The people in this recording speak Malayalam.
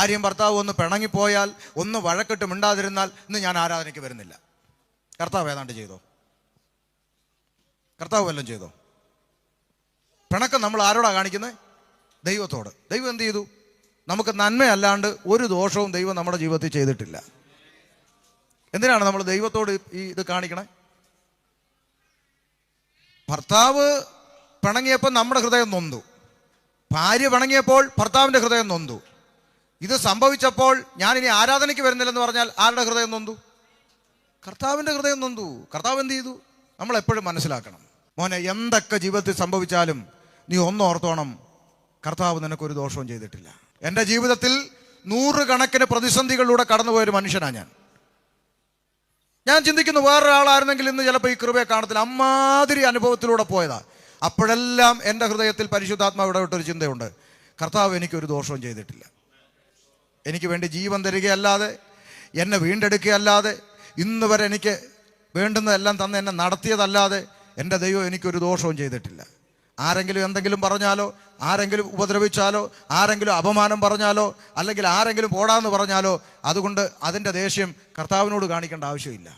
ഭാര്യയും ഭർത്താവും ഒന്ന് പിണങ്ങിപ്പോയാൽ ഒന്ന് വഴക്കിട്ട് മിണ്ടാതിരുന്നാൽ ഇന്ന് ഞാൻ ആരാധനയ്ക്ക് വരുന്നില്ല. കർത്താവ് ഏതാണ്ട് ചെയ്തോ? കർത്താവ് വല്ലതും ചെയ്തോ? പിണക്കം നമ്മൾ ആരോടാ കാണിക്കുന്നത്? ദൈവത്തോട്. ദൈവം എന്ത് ചെയ്തു? നമുക്ക് നന്മയല്ലാണ്ട് ഒരു ദോഷവും ദൈവം നമ്മുടെ ജീവിതത്തിൽ ചെയ്തിട്ടില്ല. എന്തിനാണ് നമ്മൾ ദൈവത്തോട് ഈ ഇത് കാണിക്കണേ? ഭർത്താവ് പിണങ്ങിയപ്പോൾ നമ്മുടെ ഹൃദയം നൊന്തു. ഭാര്യ പിണങ്ങിയപ്പോൾ ഭർത്താവിന്റെ ഹൃദയം നൊന്തു. ഇത് സംഭവിച്ചപ്പോൾ ഞാൻ ഇനി ആരാധനയ്ക്ക് വരുന്നില്ലെന്ന് പറഞ്ഞാൽ ആരുടെ ഹൃദയം നൊന്തു? കർത്താവിന്റെ ഹൃദയം നൊന്തു. കർത്താവ് എന്ത് ചെയ്തു? നമ്മൾ എപ്പോഴും മനസ്സിലാക്കണം. മോനെ എന്തൊക്കെ ജീവിതത്തിൽ സംഭവിച്ചാലും നീ ഒന്നോർത്തോണം കർത്താവ് നിനക്കൊരു ദോഷവും ചെയ്തിട്ടില്ല. എന്റെ ജീവിതത്തിൽ നൂറുകണക്കിന് പ്രതിസന്ധികളിലൂടെ കടന്നുപോയൊരു മനുഷ്യനാണ് ഞാൻ. ഞാൻ ചിന്തിക്കുന്നു വേറൊരാളായിരുന്നെങ്കിൽ ഇന്ന് ചിലപ്പോൾ ഈ കൃപയെ കാണത്തില്ല. അമ്മാതിരി അനുഭവത്തിലൂടെ പോയതാ. അപ്പോഴെല്ലാം എന്റെ ഹൃദയത്തിൽ പരിശുദ്ധാത്മാവ് ഇടപെട്ടൊരു ചിന്തയുണ്ട്. കർത്താവ് എനിക്കൊരു ദോഷവും ചെയ്തിട്ടില്ല. എനിക്ക് വേണ്ടി ജീവൻ തരികയല്ലാതെ എന്നെ വീണ്ടെടുക്കുകയല്ലാതെ ഇന്ന് വരെ എനിക്ക് വേണ്ടുന്നതെല്ലാം തന്ന് എന്നെ നടത്തിയതല്ലാതെ എന്റെ ദൈവം എനിക്കൊരു ദോഷവും ചെയ്തിട്ടില്ല. ആരെങ്കിലും എന്തെങ്കിലും പറഞ്ഞാലോ ആരെങ്കിലും ഉപദ്രവിച്ചാലോ ആരെങ്കിലും അപമാനം പറഞ്ഞാലോ അല്ലെങ്കിൽ ആരെങ്കിലും പോടാന്ന് പറഞ്ഞാലോ അതുകൊണ്ട് അതിന്റെ ദേഷ്യം കർത്താവിനോട് കാണിക്കേണ്ട ആവശ്യമില്ല.